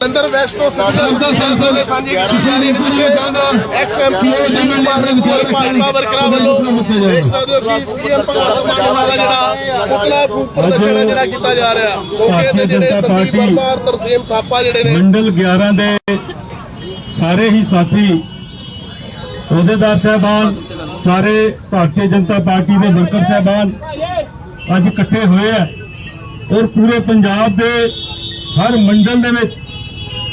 ਅੰਦਰ ਵੈਸਟ ਤੋਂ ਸੰਸਦ ਸੰਸਦ ਸ਼ਸ਼ੀਰਿੰਪੁਰ ਨੇ ਕਹਿੰਦਾ ਐਕਸ ਐਮਪੀ ਕੁਮਾਰ ਦੇ ਵਿਚਾਰ ਭਾਜਪਾ ਵਰਕਰਾਂ ਵੱਲੋਂ ਦੇਖ ਸਕਦੇ ਹੋ ਕਿ ਸੀਐਮ ਭਗਵੰਤ ਮਾਨ ਦਾ ਜਿਹੜਾ ਪੁਤਲਾ ਫੂਕ ਪ੍ਰਦਰਸ਼ਨ ਹੈ ਜਿਹੜਾ ਕੀਤਾ ਜਾ ਰਿਹਾ। ਮੌਕੇ ਤੇ ਜਿਹੜੇ ਜਨਤਾ ਸੰਦੀਪ ਪਾਰਟੀ ਵਰਮਾ ਔਰ ਤਰਸੇਮ ਥਾਪਾ ਜਿਹੜੇ ਨੇ। ਮੰਡਲ 11 ਦੇ ਸਾਰੇ ਹੀ ਸਾਥੀ ਅਹੁਦੇਦਾਰ ਸਾਹਿਬਾਨ ਸਾਰੇ ਭਾਰਤੀ ਜਨਤਾ ਪਾਰਟੀ ਦੇ ਵਰਕਰ ਸਾਹਿਬਾਨ ਅੱਜ ਇਕੱਠੇ ਹੋਏ ਆ ਔਰ ਪੂਰੇ ਪੰਜਾਬ ਦੇ ਹਰ ਮੰਡਲ ਦੇ ਵਿੱਚ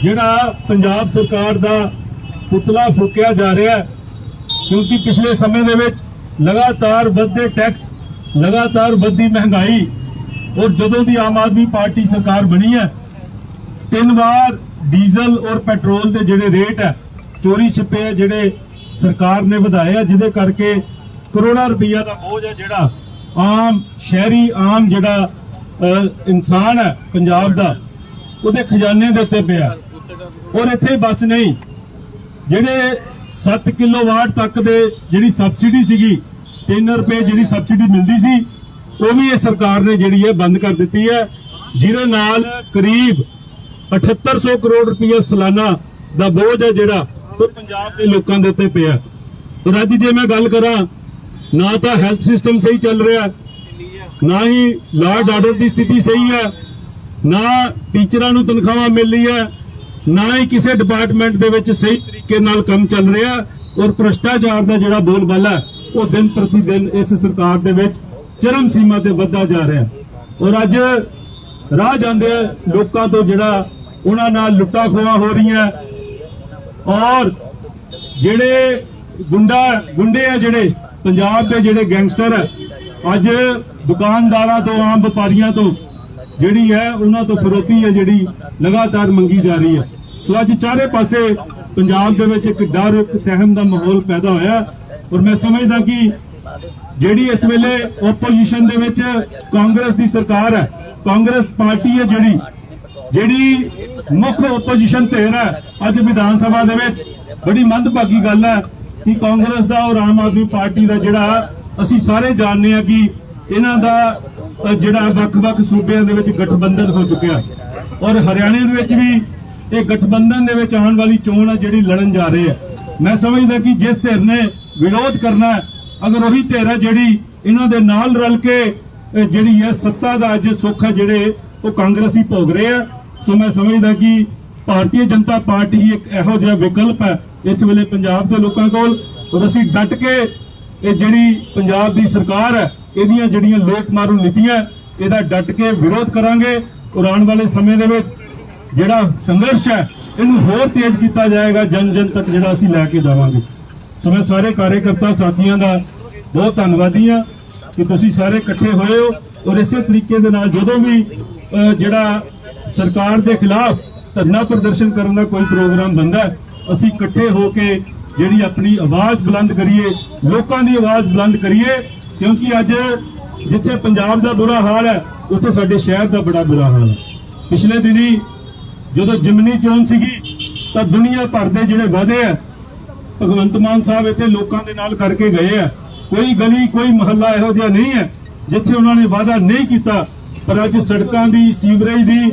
ਜਿਹੜਾ ਪੰਜਾਬ ਸਰਕਾਰ ਦਾ ਪੁਤਲਾ ਫੂਕਿਆ ਜਾ ਰਿਹਾ ਹੈ, ਕਿਉਂਕਿ ਪਿਛਲੇ ਸਮੇਂ ਦੇ ਵਿੱਚ ਲਗਾਤਾਰ ਵੱਧਦੇ ਟੈਕਸ ਲਗਾਤਾਰ ਵੱਧਦੀ ਮਹਿੰਗਾਈ ਔਰ ਜਦੋਂ ਦੀ ਆਮ ਆਦਮੀ ਪਾਰਟੀ ਸਰਕਾਰ ਬਣੀ ਹੈ, ਤਿੰਨ ਵਾਰ ਡੀਜ਼ਲ ਔਰ ਪੈਟਰੋਲ ਦੇ ਜਿਹੜੇ ਰੇਟ ਹੈ, ਚੋਰੀ ਛਿਪੇ ਹੈ ਜਿਹੜੇ ਸਰਕਾਰ ਨੇ ਵਧਾਏ ਆ ਜਿਹਦੇ ਕਰਕੇ ਕਰੋੜਾਂ ਰੁਪਈਆ ਦਾ ਬੋਝ ਹੈ ਜਿਹੜਾ ਆਮ ਸ਼ਹਿਰੀ, ਆਮ ਜਿਹੜਾ ਇਨਸਾਨ ਹੈ ਪੰਜਾਬ ਦਾ, ਉਹਦੇ ਖਜ਼ਾਨੇ ਦੇ ਉੱਤੇ ਪਿਆ ਔਰ ਇੱਥੇ ਬਸ ਨਹੀਂ। ਜਿਹੜੇ 7 ਕਿਲੋਵਾਟ ਤੱਕ ਦੇ ਜਿਹੜੀ ਸਬਸਿਡੀ ਸੀਗੀ 3 ਰੁਪਏ ਜਿਹੜੀ ਸਬਸਿਡੀ ਮਿਲਦੀ ਸੀ, ਉਹ ਵੀ ਇਹ ਸਰਕਾਰ ਨੇ ਜਿਹੜੀ ਹੈ ਬੰਦ ਕਰ ਦਿੱਤੀ ਹੈ। ਜਿਹਦੇ ਨਾਲ ਕਰੀਬ 7800 ਕਰੋੜ ਰੁਪਏ ਸਾਲਾਨਾ ਦਾ ਬੋਝ ਹੈ ਜਿਹੜਾ, ਉਹ ਪੰਜਾਬ ਦੇ ਲੋਕਾਂ ਦੇ ਉੱਤੇ ਪਿਆ ਤੇ ਅੱਜ ਜੇ ਮੈਂ ਗੱਲ ਕਰਾਂ, ਨਾ ਤਾਂ ਹੈਲਥ ਸਿਸਟਮ ਸਹੀ ਚੱਲ ਰਿਹਾ ਨਾ ਹੀ ਲਾਅ ਆਰਡਰ ਦੀ ਸਥਿਤੀ ਸਹੀ ਹੈ, ਨਾ ਟੀਚਰਾਂ ਨੂੰ ਤਨਖਾਹਾਂ ਮਿਲ ਰਹੀ ਹੈ ਨਾ ਹੀ ਕਿਸੇ ਡਿਪਾਰਟਮੈਂਟ ਦੇ ਵਿੱਚ ਸਹੀ ਤਰੀਕੇ ਨਾਲ ਕੰਮ ਚੱਲ ਰਿਹਾ ਔਰ ਭ੍ਰਸ਼ਟਾਚਾਰ ਦਾ ਜਿਹੜਾ ਬੋਲਬਾਲਾ ਹੈ, ਉਹ ਦਿਨ ਪ੍ਰਤੀ ਦਿਨ ਇਸ ਸਰਕਾਰ ਦੇ ਵਿੱਚ ਚਰਮ ਸੀਮਾ ਤੇ ਵੱਧਦਾ ਜਾ ਰਿਹਾ ਔਰ ਅੱਜ ਰਾਹ ਜਾਂਦੇ ਲੋਕਾਂ ਤੋਂ ਜਿਹੜਾ ਉਹਨਾਂ ਨਾਲ ਲੁੱਟਾਂ ਖੋਹਾਂ ਹੋ ਰਹੀਆਂ ਔਰ ਜਿਹੜੇ ਗੁੰਡਾ ਗੁੰਡੇ ਆ ਜਿਹੜੇ ਪੰਜਾਬ ਦੇ ਜਿਹੜੇ ਗੈਂਗਸਟਰ ਹੈ ਅੱਜ ਦੁਕਾਨਦਾਰਾਂ ਤੋਂ ਆਮ ਵਪਾਰੀਆਂ ਤੋਂ ਜਿਹੜੀ ਹੈ ਉਹਨਾਂ ਤੋਂ ਫਰੋਤੀ ਹੈ ਜਿਹੜੀ ਲਗਾਤਾਰ ਮੰਗੀ ਜਾ ਰਹੀ ਹੈ। ਸੋ ਅੱਜ ਚਾਰੇ ਪਾਸੇ ਪੰਜਾਬ ਦੇ ਵਿੱਚ ਇੱਕ ਡਰ, ਇੱਕ ਸਹਿਮ ਦਾ ਮਾਹੌਲ ਪੈਦਾ ਹੋਇਆ ਔਰ ਮੈਂ ਸਮਝਦਾ ਕਿ ਜਿਹੜੀ ਇਸ ਵੇਲੇ ਆਪੋਜੀਸ਼ਨ ਦੇ ਵਿੱਚ ਕਾਂਗਰਸ ਦੀ ਸਰਕਾਰ ਹੈ, ਕਾਂਗਰਸ ਪਾਰਟੀ ਹੈ ਜਿਹੜੀ ਜਿਹੜੀ ਮੁੱਖ ਆਪੋਜੀਸ਼ਨ ਧਿਰ ਹੈ, ਅੱਜ ਵਿਧਾਨ ਸਭਾ ਦੇ ਵਿੱਚ ਬੜੀ ਮੰਦਭਾਗੀ ਗੱਲ ਹੈ ਕਿ ਕਾਂਗਰਸ ਦਾ ਔਰ ਆਮ ਆਦਮੀ ਪਾਰਟੀ ਦਾ ਜਿਹੜਾ, ਅਸੀਂ ਸਾਰੇ ਜਾਣਦੇ ਹਾਂ ਕਿ ਇਹਨਾਂ ਦਾ ਜਿਹੜਾ ਵੱਖ-ਵੱਖ ਸੂਬਿਆਂ ਦੇ ਵਿੱਚ ਗਠਬੰਧਨ ਹੋ ਚੁੱਕਿਆ। ਔਰ ਹਰਿਆਣੇ ਦੇ ਵਿੱਚ ਵੀ ਇਹ ਗਠਬੰਧਨ ਦੇ ਵਿੱਚ ਆਉਣ ਵਾਲੀ ਚੋਣ ਹੈ ਜਿਹੜੀ ਲੜਨ ਜਾ ਰਹੇ ਹੈ। ਮੈਂ ਸਮਝਦਾ ਕਿ ਜਿਸ ਧਿਰ ਨੇ ਵਿਰੋਧ ਕਰਨਾ ਹੈ, ਅਗਰ ਉਹੀ ਧਿਰ ਹੈ ਜਿਹੜੀ ਇਹਨਾਂ ਦੇ ਨਾਲ ਰਲ ਕੇ ਜਿਹੜੀ ਹੈ ਸੱਤਾ ਦਾ ਅੱਜ ਸੁੱਖ ਹੈ ਜਿਹੜੇ ਉਹ ਕਾਂਗਰਸੀ ਭੋਗ ਰਹੇ ਆ। ਸੋ ਮੈਂ ਸਮਝਦਾ ਕਿ ਭਾਰਤੀ ਜਨਤਾ ਪਾਰਟੀ ਹੀ ਇੱਕ ਇਹੋ ਜਿਹਾ ਵਿਕਲਪ ਹੈ ਇਸ ਵੇਲੇ ਪੰਜਾਬ ਦੇ ਲੋਕਾਂ ਕੋਲ। ਔਰ ਅਸੀਂ ਡਟ ਕੇ ਇਹ ਜਿਹੜੀ ਪੰਜਾਬ ਦੀ ਸਰਕਾਰ ਹੈ, ਇਹਦੀਆਂ ਜਿਹੜੀਆਂ ਲੋਕ ਮਾਰੂ ਨੀਤੀਆਂ, ਇਹਦਾ ਡਟ ਕੇ ਵਿਰੋਧ ਕਰਾਂਗੇ। ਔਰ ਆਉਣ ਵਾਲੇ ਸਮੇਂ ਦੇ ਵਿੱਚ ਜਿਹੜਾ ਸੰਘਰਸ਼ ਹੈ, ਇਹਨੂੰ ਹੋਰ ਤੇਜ਼ ਕੀਤਾ ਜਾਏਗਾ, ਜਨ ਜਨ ਤੱਕ ਜਿਹੜਾ ਅਸੀਂ ਲੈ ਕੇ ਜਾਵਾਂਗੇ। ਸੋ ਮੈਂ ਸਾਰੇ ਕਾਰਜਕਰਤਾ ਸਾਥੀਆਂ ਦਾ ਬਹੁਤ ਧੰਨਵਾਦੀ ਹਾਂ ਕਿ ਤੁਸੀਂ ਸਾਰੇ ਇਕੱਠੇ ਹੋਏ ਹੋ ਔਰ ਇਸੇ ਤਰੀਕੇ ਦੇ ਨਾਲ ਜਦੋਂ ਵੀ ਜਿਹੜਾ ਸਰਕਾਰ ਦੇ ਖਿਲਾਫ ਧਰਨਾ ਪ੍ਰਦਰਸ਼ਨ ਕਰਨ ਦਾ ਕੋਈ ਪ੍ਰੋਗਰਾਮ ਬੰਦਾ ਅਸੀਂ ਇਕੱਠੇ ਹੋ ਕੇ ਜਿਹੜੀ ਆਪਣੀ ਆਵਾਜ਼ ਬੁਲੰਦ ਕਰੀਏ, ਲੋਕਾਂ ਦੀ ਆਵਾਜ਼ ਬੁਲੰਦ ਕਰੀਏ, ਕਿਉਂਕਿ ਅੱਜ ਜਿੱਥੇ ਪੰਜਾਬ ਦਾ ਬੁਰਾ ਹਾਲ ਹੈ, ਉੱਥੇ ਸਾਡੇ ਸ਼ਹਿਰ ਦਾ ਬੜਾ ਬੁਰਾ ਹਾਲ ਹੈ। ਪਿਛਲੇ ਦਿਨੀ ਜਦੋਂ ਜਿਮਨੀ ਚੋਣ ਸੀਗੀ, ਤਾਂ ਦੁਨੀਆ ਭਰ ਦੇ ਜਿਹੜੇ ਵਾਅਦੇ ਆ, ਭਗਵੰਤ ਮਾਨ ਸਾਹਿਬ ਇੱਥੇ ਲੋਕਾਂ ਦੇ ਨਾਲ ਕਰਕੇ ਗਏ ਆ। ਕੋਈ ਗਲੀ, ਕੋਈ ਮਹੱਲਾ ਇਹੋ ਜਿਹਾ ਨਹੀਂ ਹੈ, ਜਿੱਥੇ ਉਹਨਾਂ ਨੇ ਵਾਅਦਾ ਨਹੀਂ ਕੀਤਾ। ਪਰ ਅੱਜ ਸੜਕਾਂ ਦੀ, ਸੀਵਰੇਜ ਦੀ,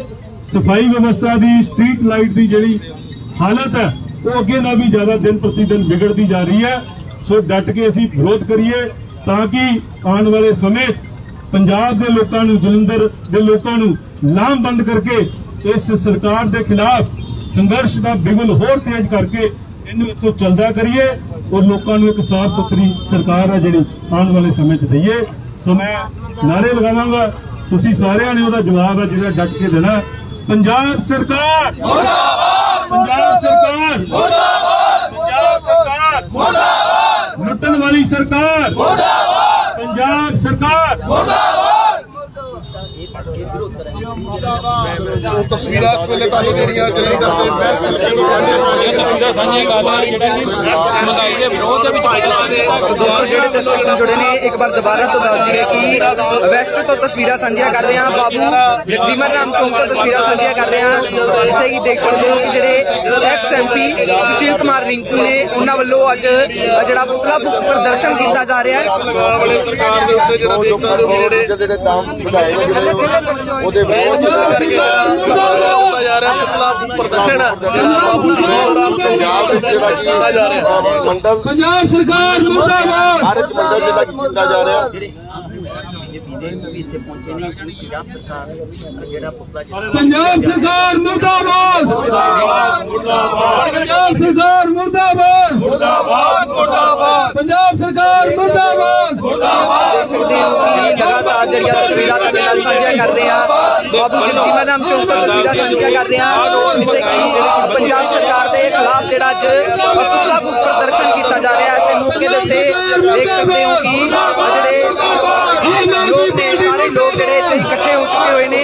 ਸਫ਼ਾਈ ਵਿਵਸਥਾ ਦੀ, ਸਟਰੀਟ ਲਾਈਟ ਦੀ ਜਿਹੜੀ ਹਾਲਤ ਹੈ, ਉਹ ਅੱਗੇ ਨਾਲ ਵੀ ਜ਼ਿਆਦਾ ਦਿਨ ਪ੍ਰਤੀ ਦਿਨ ਵਿਗੜਦੀ ਜਾ ਰਹੀ ਹੈ। ਸੋ ਡਟ ਕੇ ਅਸੀਂ ਵਿਰੋਧ ਕਰੀਏ ਤਾਂ ਕਿ ਆਉਣ ਵਾਲੇ ਸਮੇਂ 'ਚ ਪੰਜਾਬ ਦੇ ਲੋਕਾਂ ਨੂੰ, ਜਲੰਧਰ ਦੇ ਲੋਕਾਂ ਨੂੰ ਲਾਮਬੰਦ ਕਰਕੇ ਇਸ ਸਰਕਾਰ ਦੇ ਖਿਲਾਫ ਸੰਘਰਸ਼ ਦਾ ਬਿਗੁਲ ਹੋਰ ਤੇਜ਼ ਕਰਕੇ ਇਹਨੂੰ ਇੱਥੋਂ ਚੱਲਦਾ ਕਰੀਏ ਔਰ ਲੋਕਾਂ ਨੂੰ ਇੱਕ ਸਾਫ਼ ਸੁਥਰੀ ਸਰਕਾਰ ਹੈ ਜਿਹੜੀ ਆਉਣ ਵਾਲੇ ਸਮੇਂ 'ਚ ਦਈਏ। ਸੋ ਮੈਂ ਨਾਰੇ ਲਗਾਵਾਂਗਾ ਤੁਸੀਂ ਸਾਰਿਆਂ ਨੇ ਉਹਦਾ ਜਵਾਬ ਹੈ ਜਿਹੜਾ ਡਟ ਕੇ ਦੇਣਾ। ਪੰਜਾਬ ਸਰਕਾਰ! ਮੁਰਦਾਬਾਦ! ਪੰਜਾਬ ਸਰਕਾਰ! ਮੁਰਦਾਬਾਦ! ਪੰਜਾਬ ਸਰਕਾਰ! ਮੁਰਦਾਬਾਦ! ਲੁੱਟਣ ਵਾਲੀ ਸਰਕਾਰ! ਮੁਰਦਾਬਾਦ! ਪੰਜਾਬ ਸਰਕਾਰ! ਉਹ ਤਸਵੀਰਾਂ ਇਸ ਵੇਲੇ ਤੁਹਾਨੂੰ ਜਿਹੜੀਆਂ ਜਲੰਧਰ ਦੇ ਵੈਸਟ ਹਲਕੇ ਤੋਂ ਸਾਂਝੀਆਂ ਕਰ ਰਹੇ ਤਸਵੀਰਾਂ ਸਾਂਝੀਆਂ ਕਰ ਰਹੇ ਜਿਹੜਾ ਕਿ ਮਹਿੰਗਾਈ ਦੇ ਵਿਰੋਧ ਦੇ ਵਿੱਚ ਦੋਸਤੋ ਜਿਹੜੇ ਦਰਸ਼ਕ ਜੁੜੇ ਨੇ ਇੱਕ ਵਾਰ ਦੁਬਾਰਾ ਤੋਂ ਦੱਸ ਦਈਏ ਕਿ ਵੈਸਟ ਤੋਂ ਤਸਵੀਰਾਂ ਸਾਂਝੀਆਂ ਕਰ ਰਹੇ ਹਾਂ। ਬਾਬੂ ਜਗਜੀਵਨ ਰਾਮ ਚੌਂਕ ਤੋਂ ਤਸਵੀਰਾਂ ਸਾਂਝੀਆਂ ਕਰ ਰਹੇ ਹਾਂ। ਜਿੱਥੇ ਕਿ ਦੇਖ ਸਕਦੇ ਹੋ ਕਿ ਜਿਹੜੇ ਐਕਸ ਐਮਪੀ ਸੁਸ਼ੀਲ ਕੁਮਾਰ ਰਿੰਕੂ ਨੇ ਉਹਨਾਂ ਵੱਲੋਂ ਅੱਜ ਜਿਹੜਾ ਪੁਤਲਾ ਫੂਕ ਪ੍ਰਦਰਸ਼ਨ ਕੀਤਾ ਜਾ ਰਿਹਾ ਹੈ। ਲਗਾਉਣ ਵਾਲੇ ਸਰਕਾਰ ਦੇ ਉੱਤੇ ਜਿਹੜਾ ਦੇਖ ਸਕਦੇ ਹੋ ਕਿ ਜਿਹੜੇ ਜਿਹੜੇ ਦਾਮ ਵਧਾਏ ਨੇ ਜਿਹੜੇ ਉਹਦੇ ਵਿਰੋਧ ਕਰਕੇ ਜਿਹੜਾ ਕੀਤਾ ਜਾ ਰਿਹਾ ਪੁਤਲਾ ਪ੍ਰਦਰਸ਼ਨ। ਜਿਹੜਾ ਬਾਬੂ ਜਗਜੀਵਨ ਰਾਮ ਚੌਂਕ ਦੇ ਵਿੱਚ ਕੀਤਾ ਜਾ ਰਿਹਾ। ਮੰਡਲ ਪੰਜਾਬ ਸਰਕਾਰ ਮੁਰਦਾਬਾਦ। ਹਰ ਇੱਕ ਮੰਡਲ ਜਿਹੜਾ ਕੀਤਾ ਜਾ ਰਿਹਾ। ਪੰਜਾਬ ਸਰਕਾਰ ਮੁਰਦਾਬਾਦ। ਮੁਰਦਾਬਾਦ। ਮੁਰਦਾਬਾਦ। ਪੰਜਾਬ ਸਰਕਾਰ ਮੁਰਦਾਬਾਦ। ਮੁਰਦਾਬਾਦ ਮੁਰਦਾਬਾਦ। ਪੰਜਾਬ ਸਰਕਾਰ ਮੁਰਦਾਬਾਦ। ਦੇਖ ਸਕਦੇ ਹੋ ਕਿ ਲਗਾਤਾਰ ਜਿਹੜੀਆਂ ਤਸਵੀਰਾਂ ਤੁਹਾਡੇ ਨਾਲ ਸਾਂਝੀਆਂ ਕਰਦੇ ਆ ਬਾਬੂ ਜਗਜੀਵਨ ਰਾਮ ਚੌਂਕ ਤੋਂ ਤਸਵੀਰਾਂ ਸਾਂਝੀਆਂ ਕਰ ਰਹੇ ਆ ਜਿੱਥੇ ਕਿ ਪੰਜਾਬ ਸਰਕਾਰ ਦੇ ਖਿਲਾਫ ਜਿਹੜਾ ਅੱਜ ਪੁਤਲਾ ਫੂਕ ਪ੍ਰਦਰਸ਼ਨ ਕੀਤਾ ਜਾ ਰਿਹਾ ਹੈ ਤੇ ਮੌਕੇ ਦੇ ਉੱਤੇ ਦੇਖ ਸਕਦੇ ਹੋ ਕਿ ਜਿਹੜੇ ਲੋਕ ਨੇ ਸਾਰੇ ਲੋਕ ਜਿਹੜੇ ਇੱਥੇ ਇਕੱਠੇ ਹੋ ਚੁੱਕੇ ਹੋਏ ਨੇ।